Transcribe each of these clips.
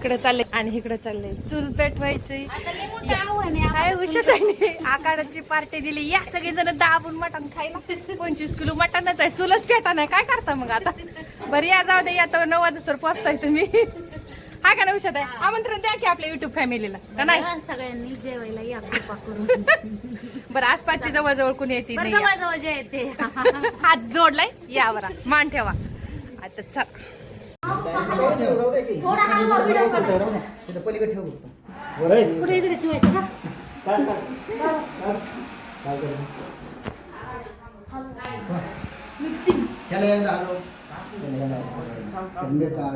इकडे चालले आणि इकडे चालले. चूल पेटवायची. काय आकाराची पार्टी दिली. या सगळे जण दाबून मटण खायला. पंचवीस किलो मटणच आहे. चुलच पेटा नाही. काय करता मग आता? बरं या जाऊ दे. या तर नऊ वाजता पोचताय तुम्ही. हा का ना उशत आहे आमंत्रण द्या की आपल्या युट्यूब फॅमिलीला का नाही? सगळ्यांनी जेवायला या बरं आसपासची जवळ कुणी येते बरं नाही या. जवळ जवळ जे येते. हात जोडलाय. या बरा. मान ठेवा. आता चल. पलीकडे ठेव पुढे इकडे ठेवायचं का मिक्सिंग ह्याला एकदा हलव.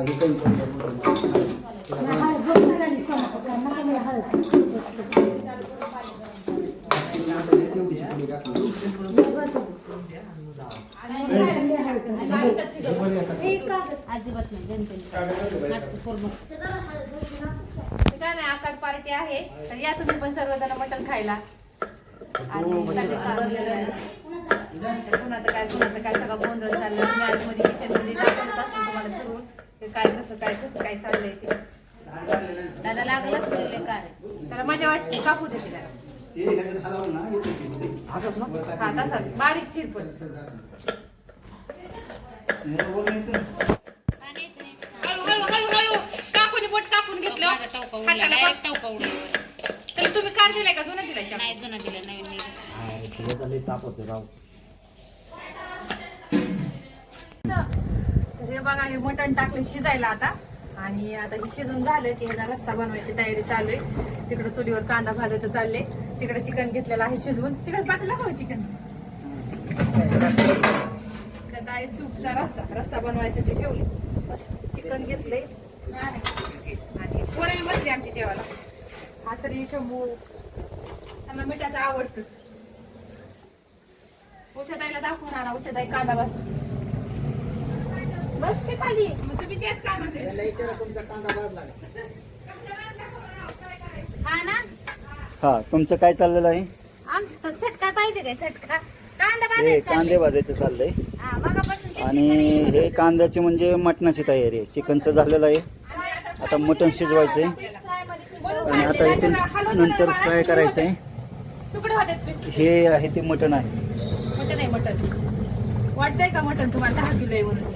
हे पण तेवढी शिकवली टाकली. अजिबात नाही जनतेने नाटकं काय नाही आकाड पार्टी आहे तर या तुम्ही पण सर्वजण मटण खायला आणि कुणाचं काय कुणाचं काय सगळं गोंधळ चालला मी आतमध्ये किचनमध्ये दाखवत असतो तुम्हाला फिरून ते काय कसं काय कसं काय चाललंय ते दादा लागलाच पडले काय त्याला मजा वाटते कापू देते त्याला हे ह्याच्यात हलवलं ना, येतं ते. हा तसाच. बारीक चिर पण. ह्याचं वर न्यायचं. हळू हळू हळू हळू. काकूने बोट कापून घेतलं. हाताला बघ. टवका तर तुम्ही कार दिलाय का? जुना दिलाय चहा? नाही जुना दिला नवीन दिला हे बघा हे मटण टाकलं शिजायला आता. आणि आता हे शिजून झालं की ह्याला रस्सा बनवायची तयारी चालू आहे. तिकडं चुलीवर कांदा भाजायचं चाललंय. तिकडे चिकन घेतलेलं आहे शिजवून. तिकडेच बाजूला हवं हो चिकन. आहे सूपचा रस्सा. रस्सा बनवायचा ते ठेवले चिकन घेतले आणि पोरही बसली आमची जेवायला. हा तरी शंभू. त्यांना मिठाचं आवडतं. उषाताईला दाखवून आला उषाताई कांदा बस बस ते खाली. मग तुम्ही तेच कांदा ते. याला विचारा तुमचा कांदा भाजला का? हा ना? हा तुमचं काय चाललेलं आहे? आमचं चटका पाहिजे काय? चटका. कांदा हे बांधायचा कांदे भाजायचं चाललंय. हा मगापासून आणि हे कांद्याची म्हणजे मटणाची तयारी आहे. चिकनचं झालेलं आहे. आता मटण शिजवायचंय. आणि आता इथे नंतर फ्राय करायचंय. तुकडे होतात पीस. हे आहे ते मटण आहे. मटन आहे मटन वाटतंय का मटन तुम्हाला? दहा किलो आहे म्हणून.